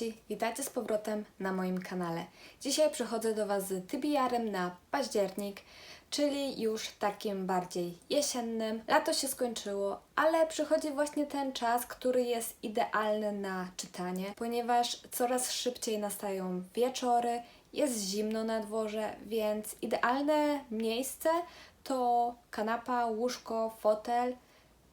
drogi, witajcie z powrotem na moim kanale. Dzisiaj przychodzę do Was z tybiarem na październik, czyli już takim bardziej jesiennym. Lato się skończyło, ale przychodzi właśnie ten czas, który jest idealny na czytanie, ponieważ coraz szybciej nastają wieczory, jest zimno na dworze, więc idealne miejsce to kanapa, łóżko, fotel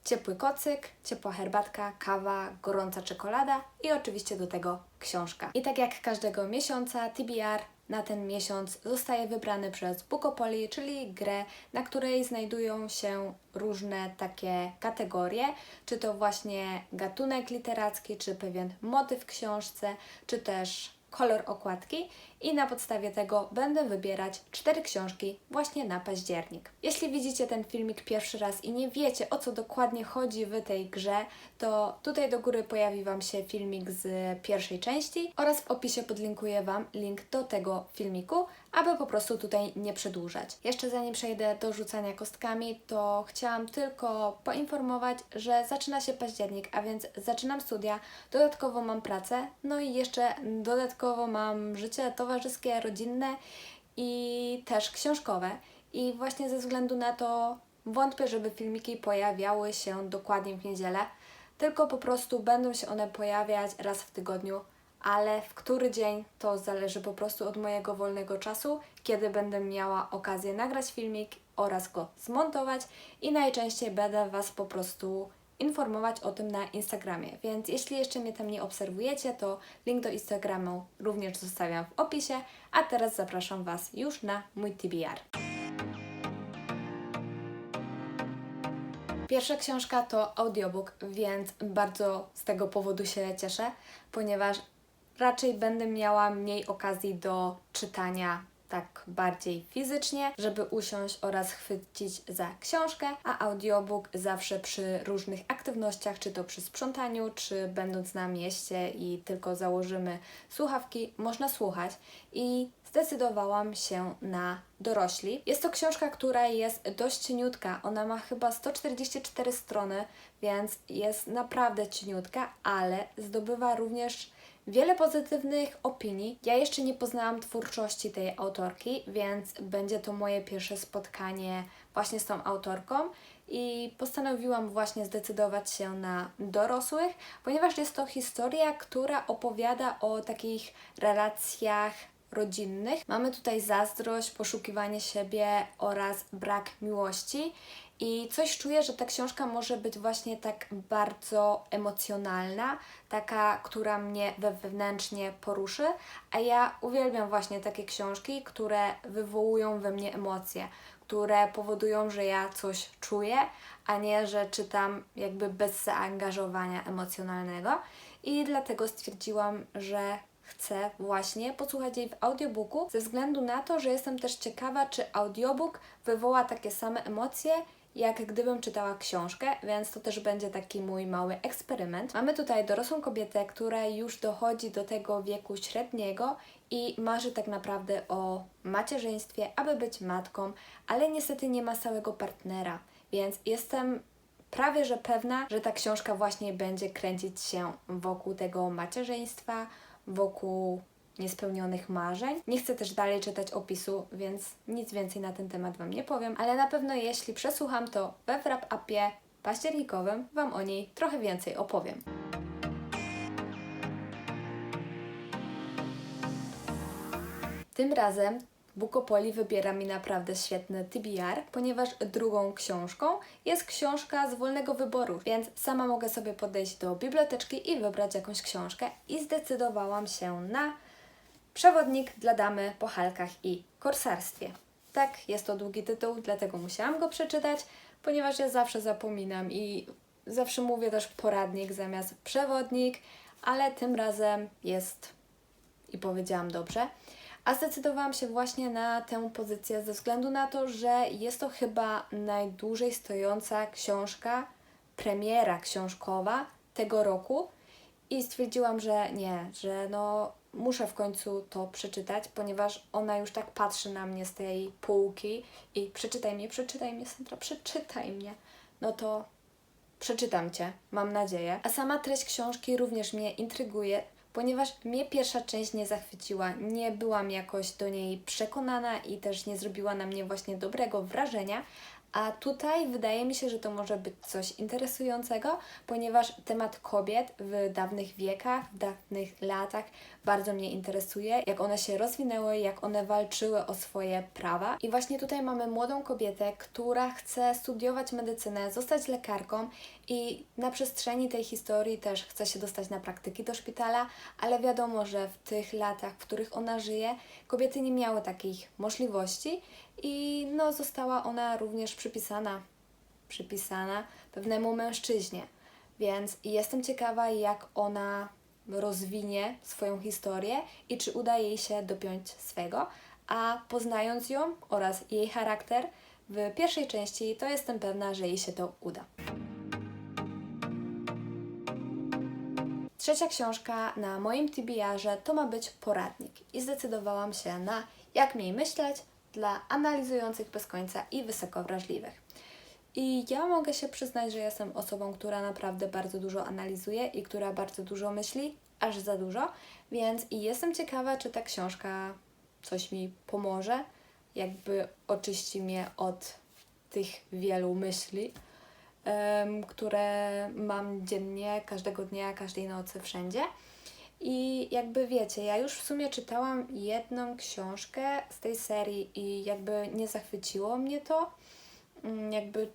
ciepły kocyk, ciepła herbatka, kawa, gorąca czekolada i oczywiście do tego książka. I tak jak każdego miesiąca, TBR na ten miesiąc zostaje wybrany przez Bukopoli, czyli grę, na której znajdują się różne takie kategorie, czy to właśnie gatunek literacki, czy pewien motyw w książce, czy też kolor okładki i na podstawie tego będę wybierać cztery książki właśnie na październik. Jeśli widzicie ten filmik pierwszy raz i nie wiecie o co dokładnie chodzi w tej grze, to tutaj do góry pojawi Wam się filmik z pierwszej części oraz w opisie podlinkuję Wam link do tego filmiku, aby po prostu tutaj nie przedłużać. Jeszcze zanim przejdę do rzucania kostkami, to chciałam tylko poinformować, że zaczyna się październik, a więc zaczynam studia, dodatkowo mam pracę, no i jeszcze dodatkowo mam życie towarzyskie, rodzinne i też książkowe. I właśnie ze względu na to wątpię, żeby filmiki pojawiały się dokładnie w niedzielę, tylko po prostu będą się one pojawiać raz w tygodniu ale w który dzień to zależy po prostu od mojego wolnego czasu, kiedy będę miała okazję nagrać filmik oraz go zmontować i najczęściej będę Was po prostu informować o tym na Instagramie. Więc jeśli jeszcze mnie tam nie obserwujecie, to link do Instagramu również zostawiam w opisie, a teraz zapraszam Was już na mój TBR. Pierwsza książka to audiobook, więc bardzo z tego powodu się cieszę, ponieważ raczej będę miała mniej okazji do czytania tak bardziej fizycznie, żeby usiąść oraz chwycić za książkę, a audiobook zawsze przy różnych aktywnościach, czy to przy sprzątaniu, czy będąc na mieście i tylko założymy słuchawki, można słuchać. I zdecydowałam się na dorośli. Jest to książka, która jest dość cieniutka. Ona ma chyba 144 strony, więc jest naprawdę cieniutka, ale zdobywa również wiele pozytywnych opinii. Ja jeszcze nie poznałam twórczości tej autorki, więc będzie to moje pierwsze spotkanie właśnie z tą autorką i postanowiłam właśnie zdecydować się na dorosłych, ponieważ jest to historia, która opowiada o takich relacjach rodzinnych. Mamy tutaj zazdrość, poszukiwanie siebie oraz brak miłości. I coś czuję, że ta książka może być właśnie tak bardzo emocjonalna, taka, która mnie wewnętrznie poruszy, a ja uwielbiam właśnie takie książki, które wywołują we mnie emocje, które powodują, że ja coś czuję, a nie, że czytam jakby bez zaangażowania emocjonalnego. I dlatego stwierdziłam, że chcę właśnie posłuchać jej w audiobooku, ze względu na to, że jestem też ciekawa, czy audiobook wywoła takie same emocje, jak gdybym czytała książkę, więc to też będzie taki mój mały eksperyment. Mamy tutaj dorosłą kobietę, która już dochodzi do tego wieku średniego i marzy tak naprawdę o macierzyństwie, aby być matką, ale niestety nie ma stałego partnera, więc jestem prawie że pewna, że ta książka właśnie będzie kręcić się wokół tego macierzyństwa, wokół niespełnionych marzeń. Nie chcę też dalej czytać opisu, więc nic więcej na ten temat Wam nie powiem, ale na pewno jeśli przesłucham, to we wrap-upie październikowym Wam o niej trochę więcej opowiem. Tym razem Bukopoli wybiera mi naprawdę świetny TBR, ponieważ drugą książką jest książka z wolnego wyboru, więc sama mogę sobie podejść do biblioteczki i wybrać jakąś książkę i zdecydowałam się na Przewodnik dla damy po halkach i korsarstwie. Tak, jest to długi tytuł, dlatego musiałam go przeczytać, ponieważ ja zawsze zapominam i zawsze mówię też poradnik zamiast przewodnik, ale tym razem jest i powiedziałam dobrze. A zdecydowałam się właśnie na tę pozycję ze względu na to, że jest to chyba najdłużej stojąca książka, premiera książkowa tego roku i stwierdziłam, że nie, że no muszę w końcu to przeczytać, ponieważ ona już tak patrzy na mnie z tej półki i przeczytaj mnie, przeczytaj mnie, Sandra, przeczytaj mnie. No to przeczytam Cię, mam nadzieję. A sama treść książki również mnie intryguje, ponieważ mnie pierwsza część nie zachwyciła, nie byłam jakoś do niej przekonana i też nie zrobiła na mnie właśnie dobrego wrażenia. A tutaj wydaje mi się, że to może być coś interesującego, ponieważ temat kobiet w dawnych wiekach, w dawnych latach bardzo mnie interesuje, jak one się rozwinęły, jak one walczyły o swoje prawa. I właśnie tutaj mamy młodą kobietę, która chce studiować medycynę, zostać lekarką i na przestrzeni tej historii też chce się dostać na praktyki do szpitala, ale wiadomo, że w tych latach, w których ona żyje, kobiety nie miały takich możliwości i no, została ona również przypisana, przypisana pewnemu mężczyźnie. Więc jestem ciekawa, jak ona rozwinie swoją historię i czy uda jej się dopiąć swego. A poznając ją oraz jej charakter w pierwszej części, to jestem pewna, że jej się to uda. Trzecia książka na moim TBR-ze to ma być poradnik i zdecydowałam się na Jak mniej myśleć dla analizujących bez końca i wysoko wrażliwych. I ja mogę się przyznać, że jestem osobą, która naprawdę bardzo dużo analizuje i która bardzo dużo myśli, aż za dużo, więc i jestem ciekawa, czy ta książka coś mi pomoże, jakby oczyści mnie od tych wielu myśli, em, które mam dziennie, każdego dnia, każdej nocy, wszędzie. I jakby wiecie, ja już w sumie czytałam jedną książkę z tej serii i jakby nie zachwyciło mnie to. Mm, Jakby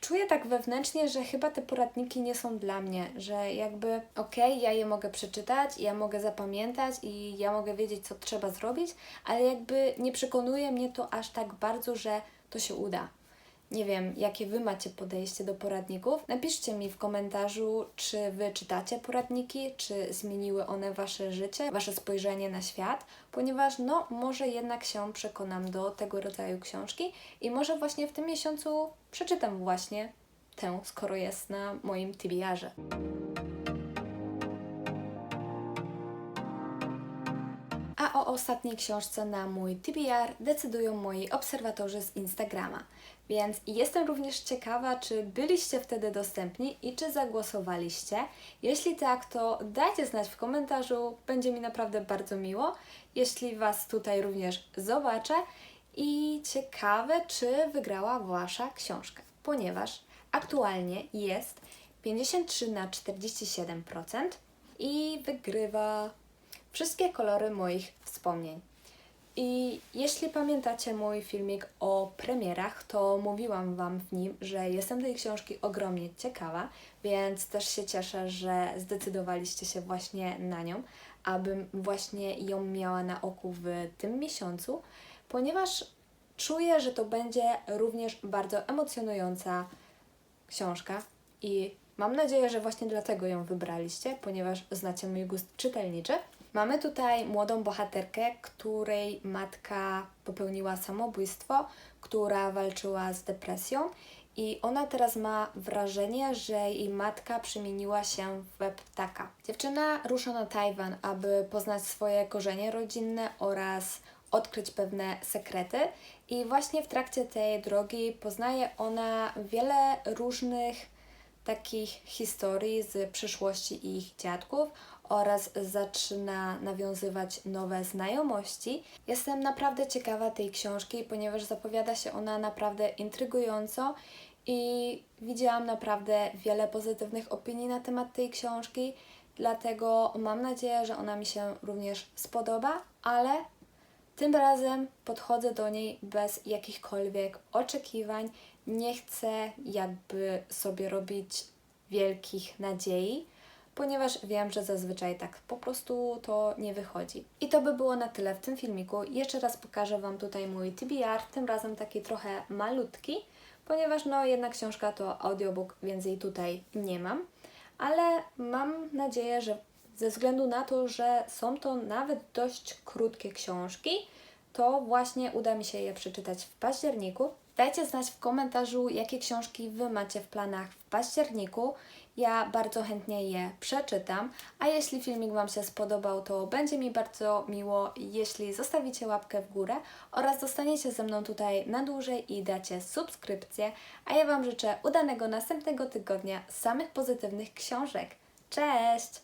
czuję tak wewnętrznie, że chyba te poradniki nie są dla mnie, że jakby okej, ja je mogę przeczytać, ja mogę zapamiętać i ja mogę wiedzieć, co trzeba zrobić, ale jakby nie przekonuje mnie to aż tak bardzo, że to się uda. Nie wiem, jakie Wy macie podejście do poradników. Napiszcie mi w komentarzu, czy Wy czytacie poradniki, czy zmieniły one Wasze życie, Wasze spojrzenie na świat, ponieważ no, może jednak się przekonam do tego rodzaju książki i może właśnie w tym miesiącu przeczytam właśnie tę, skoro jest na moim TBR-ze. Ostatniej książce na mój TBR decydują moi obserwatorzy z Instagrama. Więc jestem również ciekawa, czy byliście wtedy dostępni i czy zagłosowaliście. Jeśli tak, to dajcie znać w komentarzu, będzie mi naprawdę bardzo miło, jeśli Was tutaj również zobaczę. I ciekawe, czy wygrała Wasza książka, ponieważ aktualnie jest 53 na 47% i wygrywa wszystkie kolory moich wspomnień. I jeśli pamiętacie mój filmik o premierach, to mówiłam Wam w nim, że jestem tej książki ogromnie ciekawa, więc też się cieszę, że zdecydowaliście się właśnie na nią, abym właśnie ją miała na oku w tym miesiącu, ponieważ czuję, że to będzie również bardzo emocjonująca książka i mam nadzieję, że właśnie dlatego ją wybraliście, ponieważ znacie mój gust czytelniczy. Mamy tutaj młodą bohaterkę, której matka popełniła samobójstwo, która walczyła z depresją i ona teraz ma wrażenie, że jej matka przemieniła się w ptaka. Dziewczyna rusza na Tajwan, aby poznać swoje korzenie rodzinne oraz odkryć pewne sekrety. I właśnie w trakcie tej drogi poznaje ona wiele różnych takich historii z przyszłości ich dziadków oraz zaczyna nawiązywać nowe znajomości. Jestem naprawdę ciekawa tej książki, ponieważ zapowiada się ona naprawdę intrygująco i widziałam naprawdę wiele pozytywnych opinii na temat tej książki, dlatego mam nadzieję, że ona mi się również spodoba, ale tym razem podchodzę do niej bez jakichkolwiek oczekiwań. Nie chcę jakby sobie robić wielkich nadziei, ponieważ wiem, że zazwyczaj tak po prostu to nie wychodzi. I to by było na tyle w tym filmiku. Jeszcze raz pokażę Wam tutaj mój TBR, tym razem taki trochę malutki, ponieważ no jedna książka to audiobook, więc jej tutaj nie mam. Ale mam nadzieję, że ze względu na to, że są to nawet dość krótkie książki, to właśnie uda mi się je przeczytać w październiku. Dajcie znać w komentarzu, jakie książki Wy macie w planach w październiku. Ja bardzo chętnie je przeczytam, a jeśli filmik Wam się spodobał, to będzie mi bardzo miło, jeśli zostawicie łapkę w górę oraz zostaniecie ze mną tutaj na dłużej i dacie subskrypcję, a ja Wam życzę udanego następnego tygodnia samych pozytywnych książek. Cześć!